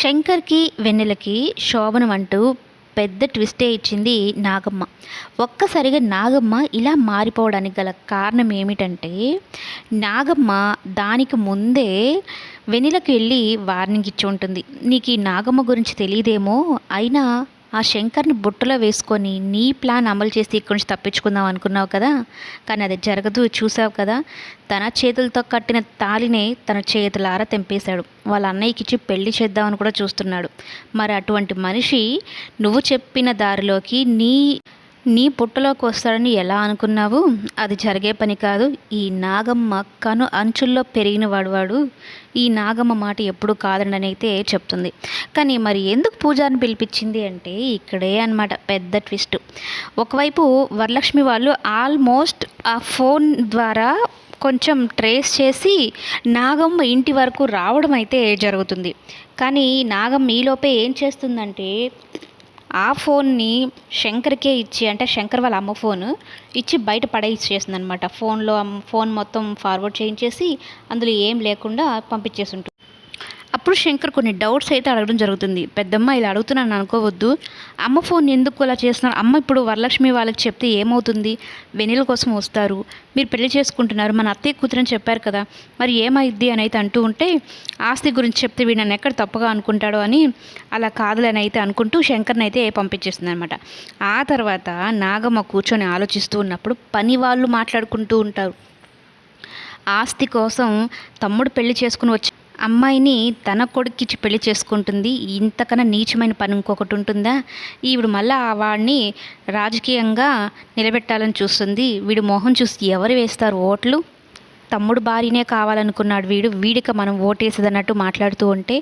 శంకర్కి వెన్నెలకి శోభనం అంటూ పెద్ద ట్విస్టే ఇచ్చింది నాగమ్మ. ఒక్కసారిగా నాగమ్మ ఇలా మారిపోవడానికి గల కారణం ఏమిటంటే నాగమ్మ దానికి ముందే వెన్నెలకు వెళ్ళి వార్నింగ్ ఇచ్చి ఉంటుంది. నీకు ఈ నాగమ్మ గురించి తెలియదేమో అయినా ఆ శంకర్ని బుట్టలో వేసుకొని నీ ప్లాన్ అమలు చేసి ఇక్కడి నుంచి తప్పించుకుందాం అనుకున్నావు కదా? కానీ అది జరగదు చూసావు కదా? తన చేతులతో కట్టిన తాలినే తన చేతులారా తెంపేశాడు. వాళ్ళ అన్నయ్యకి ఇచ్చి పెళ్ళి చేద్దామని కూడా చూస్తున్నాడు. మరి అటువంటి మనిషి నువ్వు చెప్పిన దారిలోకి నీ నీ పుట్టలోకి వస్తాడని ఎలా అనుకున్నావు? అది జరిగే పని కాదు. ఈ నాగమ్మ కను అంచుల్లో పెరిగిన వాడు ఈ నాగమ్మ మాట ఎప్పుడు కాదని అయితే చెప్తుంది. కానీ మరి ఎందుకు పూజారిని పిలిపించింది అంటే ఇక్కడే అన్నమాట పెద్ద ట్విస్ట్. ఒకవైపు వరలక్ష్మి వాళ్ళు ఆల్మోస్ట్ ఆ ఫోన్ ద్వారా కొంచెం ట్రేస్ చేసి నాగమ్మ ఇంటి వరకు రావడం అయితే జరుగుతుంది. కానీ నాగమ్మ ఈలోపే ఏం చేస్తుందంటే ఆ ఫోన్ని శంకర్కే ఇచ్చి అంటే శంకర్ వాళ్ళ అమ్మ ఫోన్ ఇచ్చి బయట పడేసేస్తుంది అనమాట ఫోన్లో ఫోన్ మొత్తం ఫార్వర్డ్ చేయించేసి అందులో ఏం లేకుండా పంపించేసి ఉంటుంది అప్పుడు శంకర్ కొన్ని డౌట్స్ అయితే అడగడం జరుగుతుంది. పెద్దమ్మ ఇలా అడుగుతున్నాను అనుకోవద్దు. అమ్మ ఫోన్ ఎందుకు అలా చేస్తున్నారు? అమ్మ ఇప్పుడు వరలక్ష్మి వాళ్ళకి చెప్తే ఏమవుతుంది? వెనీల కోసం వస్తారు. మీరు పెళ్ళి చేసుకుంటున్నారు. మన అత్తయ్య కూతురని చెప్పారు కదా. మరి ఏమైద్ది? అని అయితే అంటూ ఉంటే ఆస్తి గురించి చెప్తే వీడు నన్ను ఎక్కడ తప్పుగా అనుకుంటాడో అని అలా కాదులని అయితే అనుకుంటూ శంకర్ని అయితే పంపించేస్తుంది అనమాట ఆ తర్వాత నాగమ్మ కూర్చొని ఆలోచిస్తూ ఉన్నప్పుడు పని వాళ్ళు మాట్లాడుకుంటూ ఉంటారు. ఆస్తి కోసం తమ్ముడు పెళ్ళి చేసుకుని వచ్చి అమ్మాయిని తన కొడుక్కిచ్చి పెళ్ళి చేసుకుంటుంది. ఇంతకన్నా నీచమైన పని ఇంకొకటి ఉంటుందా? ఈవిడ మళ్ళీ ఆ వాడిని రాజకీయంగా నిలబెట్టాలని చూస్తుంది. వీడు మొహం చూసి ఎవరు వేస్తారు ఓట్లు? తమ్ముడు భార్యనే కావాలనుకున్నాడు వీడు. వీడికి మనం ఓటేసేదన్నట్టు మాట్లాడుతూ ఉంటే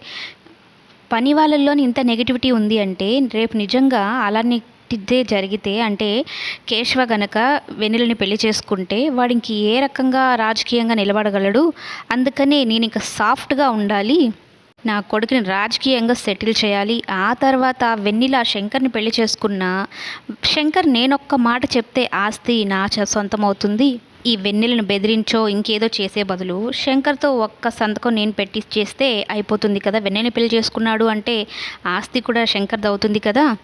పని వాళ్ళల్లోని ఇంత నెగిటివిటీ ఉంది అంటే రేపు నిజంగా అలానే ఇదే జరిగితే అంటే కేశవ గనక వెన్నెలని పెళ్ళి చేసుకుంటే వాడికి ఏ రకంగా రాజకీయంగా నిలబడగలడు? అందుకనే నేను ఇంకా సాఫ్ట్గా ఉండాలి. నా కొడుకుని రాజకీయంగా సెటిల్ చేయాలి. ఆ తర్వాత వెన్నెల శంకర్ని పెళ్ళి చేసుకున్న శంకర్ నేనొక్క మాట చెప్తే ఆస్తి నా సొంతమవుతుంది. ఈ వెన్నెలను బెదిరించో ఇంకేదో చేసే బదులు శంకర్తో ఒక్క సంతకం నేను పెట్టి చేస్తే అయిపోతుంది కదా? వెన్నెని పెళ్ళి చేసుకున్నాడు అంటే ఆస్తి కూడా శంకర్ది అవుతుంది కదా?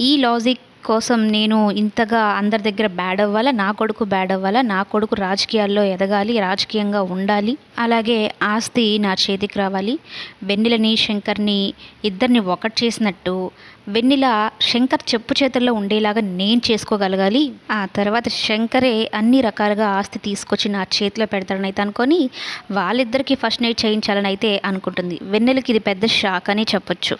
ఈ లాజిక్ కోసం నేను ఇంతగా అందరి దగ్గర బ్యాడ్ అవ్వాలా? నా కొడుకు బ్యాడ్ అవ్వాలా? నా కొడుకు రాజకీయాల్లో ఎదగాలి రాజకీయంగా ఉండాలి. అలాగే ఆస్తి నా చేతికి రావాలి. వెన్నెలని శంకర్ని ఇద్దరిని ఒకటి చేసినట్టు వెన్నెల శంకర్ చెప్పు చేతుల్లో ఉండేలాగా నేను చేసుకోగలగాలి. ఆ తర్వాత శంకరే అన్ని రకాలుగా ఆస్తి తీసుకొచ్చి నా చేతిలో పెడతాడని అయితే అనుకొని వాళ్ళిద్దరికీ ఫస్ట్ నైట్ చేయించాలని అయితే అనుకుంటుంది. వెన్నెలకి ఇది పెద్ద షాక్ అని చెప్పొచ్చు.